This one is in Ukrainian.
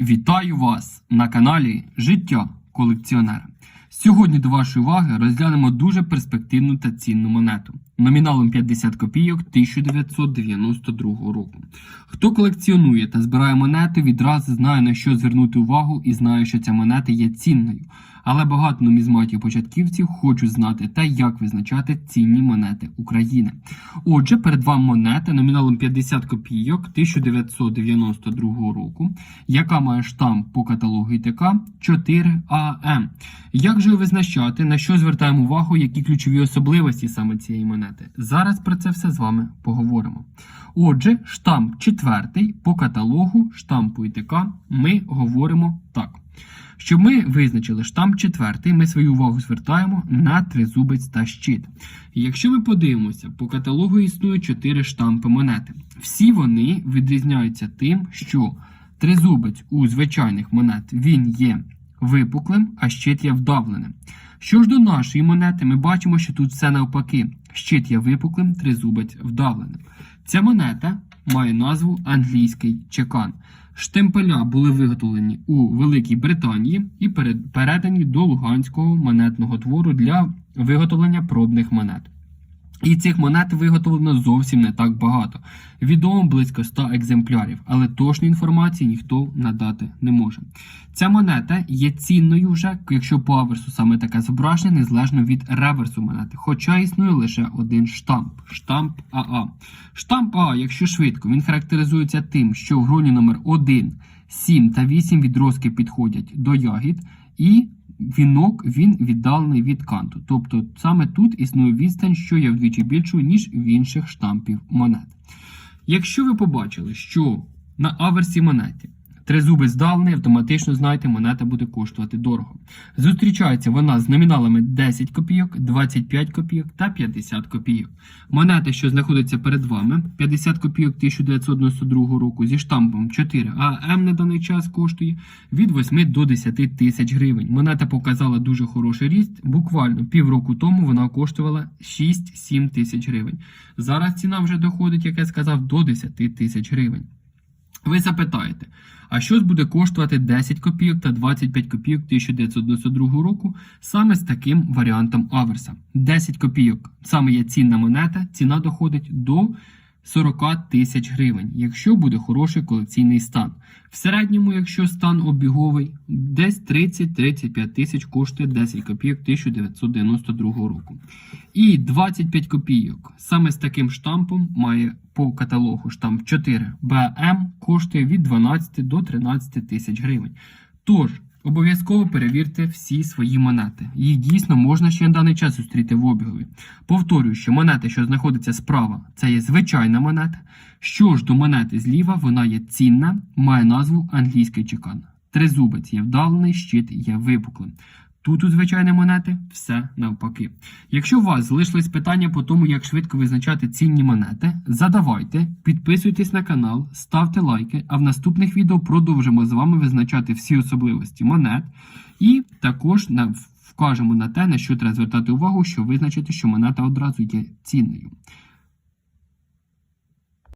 Вітаю вас на каналі Життя колекціонера. Сьогодні до вашої уваги розглянемо дуже перспективну та цінну монету номіналом 50 копійок 1992 року. Хто колекціонує та збирає монети, відразу знає на що звернути увагу і знає, що ця монета є цінною. Але багато нумізматів початківців хочуть знати та як визначати цінні монети України. Отже, перед вами монета номіналом 50 копійок 1992 року, яка має штамп по каталогу ІТК 4АМ. Як же визначати, на що звертаємо увагу, які ключові особливості саме цієї монети? Зараз про це все з вами поговоримо. Отже, штамп четвертий по каталогу штампу ІТК ми говоримо так. Щоб ми визначили штамп четвертий, ми свою увагу звертаємо на тризубець та щит. Якщо ми подивимося, по каталогу існує чотири штампи монети. Всі вони відрізняються тим, що тризубець у звичайних монет він є випуклим, а щит є вдавленим. Що ж до нашої монети, ми бачимо, що тут все навпаки. Щит є випуклим, тризубець вдавленим. Ця монета має назву англійський чекан. Штемпеля були виготовлені у Великій Британії і передані до Луганського монетного двору для виготовлення пробних монет. І цих монет виготовлено зовсім не так багато. Відомо близько 100 екземплярів, але точної інформації ніхто надати не може. Ця монета є цінною вже, якщо по аверсу саме таке зображення, незалежно від реверсу монети. Хоча існує лише один штамп штамп АА. Штамп АА, якщо швидко, він характеризується тим, що в гроні номер 1, 7 та 8 відростки підходять до ягід, і вінок він віддалений від канту. Тобто саме тут існує відстань, що є вдвічі більшою, ніж в інших штампів монет. Якщо ви побачили, що на аверсі монеті тризубець здалений, автоматично знаєте, монета буде коштувати дорого. Зустрічається вона з номіналами 10 копійок, 25 копійок та 50 копійок. Монета, що знаходиться перед вами, 50 копійок 1992 року зі штампом 4 а М на даний час коштує від 8 до 10 тисяч гривень. Монета показала дуже хороший ріст. Буквально півроку тому вона коштувала 6-7 тисяч гривень. Зараз ціна вже доходить, як я сказав, до 10 тисяч гривень. Ви запитаєте, а що буде коштувати 10 копійок та 25 копійок 1992 року саме з таким варіантом аверса? 10 копійок саме є цінна монета, ціна доходить до 40 тисяч гривень, якщо буде хороший колекційний стан. В середньому, якщо стан обіговий, десь 30-35 тисяч коштує 10 копійок 1992 року. І 25 копійок саме з таким штампом має по каталогу штамп 4 БМ коштує від 12 до 13 тисяч гривень. Тож, обов'язково перевірте всі свої монети. Їх дійсно можна ще на даний час зустріти в обігові. Повторюю, що монета, що знаходиться справа, це є звичайна монета. Що ж до монети зліва, вона є цінна, має назву англійський чекан. Тризубець є вдалений, щит є випуклим. Тут у звичайної монети все навпаки. Якщо у вас залишились питання по тому, як швидко визначати цінні монети, задавайте, підписуйтесь на канал, ставте лайки, а в наступних відео продовжимо з вами визначати всі особливості монет і також вкажемо на те, на що треба звертати увагу, щоб визначити, що монета одразу є цінною.